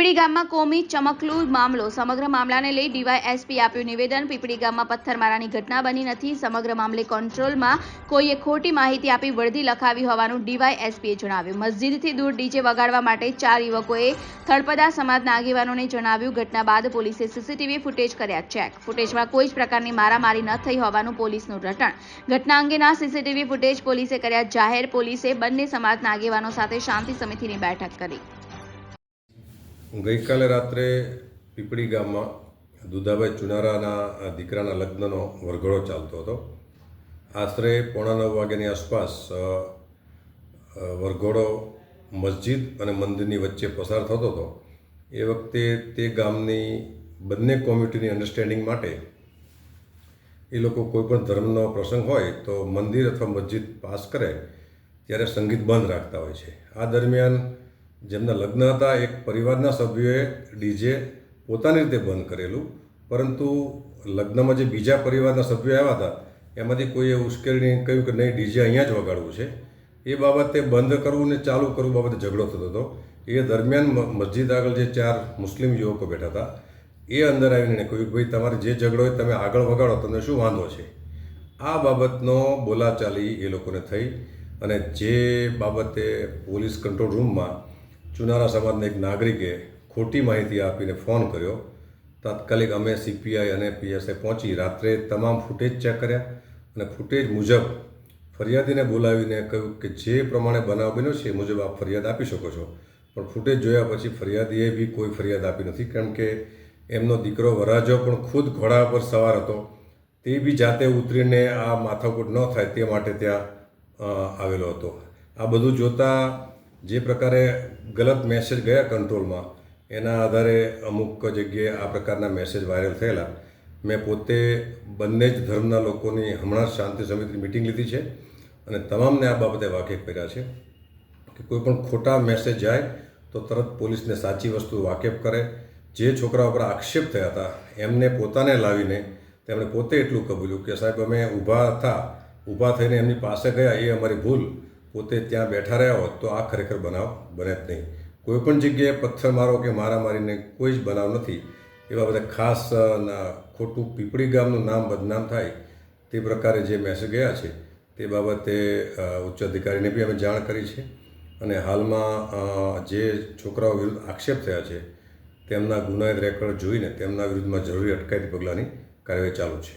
પીપળી ગામમાં કોમી, ચમકલું મામલો. સમગ્ર મામલાને લઈ ડીવાયએસપી આપ્યું નિવેદન. પીપળી ગામમાં પથ્થરમારાની ઘટના બની નથી. સમગ્ર મામલે કંટ્રોલમાં કોઈએ ખોટી માહિતી આપી વર્દી લખાવી હોવાનું ડીવાયએસપીએ જણાવ્યું. મસ્જિદથી દૂર ડીજે વગાડવા માટે ચાર યુવકોએ થળપદા સમાજના આગેવાનોને જણાવ્યું. ઘટના બાદ પોલીસે સીસીટીવી ફૂટેજ કર્યા. ચેક. ફૂટેજમાં કોઈ જ પ્રકારની મારામારી ન થઈ હોવાનું પોલીસનું રટણ. ઘટના અંગેના સીસીટીવી ફૂટેજ પોલીસે કર્યા. જાહેર પોલીસે બંને સમાજના આગેવાનો સાથે શાંતિ સમિતિની બેઠક કરી. ગઈકાલે રાત્રે પીપળી ગામમાં દુધાભાઈ ચુનારાના દીકરાના લગ્નનો વરઘોડો ચાલતો હતો. આશરે પોણા નવ વાગ્યાની આસપાસ વરઘોડો મસ્જિદ અને મંદિરની વચ્ચે પસાર થતો હતો. એ વખતે તે ગામની બંને કોમ્યુનિટીની અન્ડરસ્ટેન્ડિંગ માટે એ લોકો કોઈ પણ ધર્મનો પ્રસંગ હોય તો મંદિર અથવા મસ્જિદ પાસ કરે ત્યારે સંગીત બંધ રાખતા હોય છે. આ દરમિયાન જેમના લગ્ન હતા, એક પરિવારના સભ્યોએ ડીજે પોતાની રીતે બંધ કરેલું. પરંતુ લગ્નમાં જે બીજા પરિવારના સભ્યો આવ્યા હતા, એમાંથી કોઈએ ઉશ્કેરણી કહ્યું કે નહીં ડીજે અહીંયા જ વગાડવું છે. એ બાબતે બંધ કરવું ને ચાલુ કરવું બાબતે ઝઘડો થતો હતો. એ દરમિયાન મસ્જિદ આગળ જે ચાર મુસ્લિમ યુવકો બેઠા હતા, એ અંદર આવીને કહ્યું કે ભાઈ, તમારે જે ઝઘડો હોય તમે આગળ વગાડો, તમને શું વાંધો છે? આ બાબતનો બોલાચાલી એ લોકોને થઈ અને જે બાબતે પોલીસ કંટ્રોલ રૂમમાં ચુનારા સમાજના એક નાગરિકે ખોટી માહિતી આપીને ફોન કર્યો. તાત્કાલિક અમે સીપીઆઈ અને પીએસઆઈ પહોંચી રાત્રે તમામ ફૂટેજ ચેક કર્યા અને ફૂટેજ મુજબ ફરિયાદીને બોલાવીને કહ્યું કે જે પ્રમાણે બનાવ બન્યો છે એ મુજબ આપ ફરિયાદ આપી શકો છો. પણ ફૂટેજ જોયા પછી ફરિયાદીએ બી કોઈ ફરિયાદ આપી નથી. કારણ કે એમનો દીકરો વરાજો પણ ખુદ ઘોડા પર સવાર હતો. તે બી જાતે ઉતરીને આ માથાકૂટ ન થાય તે માટે ત્યાં આવેલો હતો. આ બધું જોતાં જે પ્રકારે ગલત મેસેજ ગયા કંટ્રોલમાં એના આધારે અમુક જગ્યાએ આ પ્રકારના મેસેજ વાયરલ થયેલા. મેં પોતે બંને જ ધર્મના લોકોની હમણાં જ શાંતિ સમિતિની મિટિંગ લીધી છે અને તમામને આ બાબતે વાકેફ કર્યા છે કે કોઈ પણ ખોટા મેસેજ જાય તો તરત પોલીસને સાચી વસ્તુ વાકેફ કરે. જે છોકરા ઉપર આક્ષેપ થયા હતા, એમને પોતાને લાવીને તેમણે પોતે એટલું કબૂલ્યું કે સાહેબ, અમે ઊભા હતા, ઊભા થઈને એમની પાસે ગયા, એ અમારી ભૂલ. પોતે ત્યાં બેઠા રહ્યા હોત તો આ ખરેખર બનાવ બને જ નહીં. કોઈ પણ જગ્યાએ પથ્થરમારો કે મારામારીને કોઈ જ બનાવ નથી. એવા બધા ખાસ ખોટું પીપળી ગામનું નામ બદનામ થાય તે પ્રકારે જે મેસેજ ગયા છે તે બાબતે ઉચ્ચ અધિકારીને બી અમે જાણ કરી છે. અને હાલમાં જે છોકરાઓ વિરુદ્ધ આક્ષેપ થયા છે તેમના ગુનાહિત રેકોર્ડ જોઈને તેમના વિરુદ્ધમાં જરૂરી અટકાયતી પગલાંની કાર્યવાહી ચાલુ છે.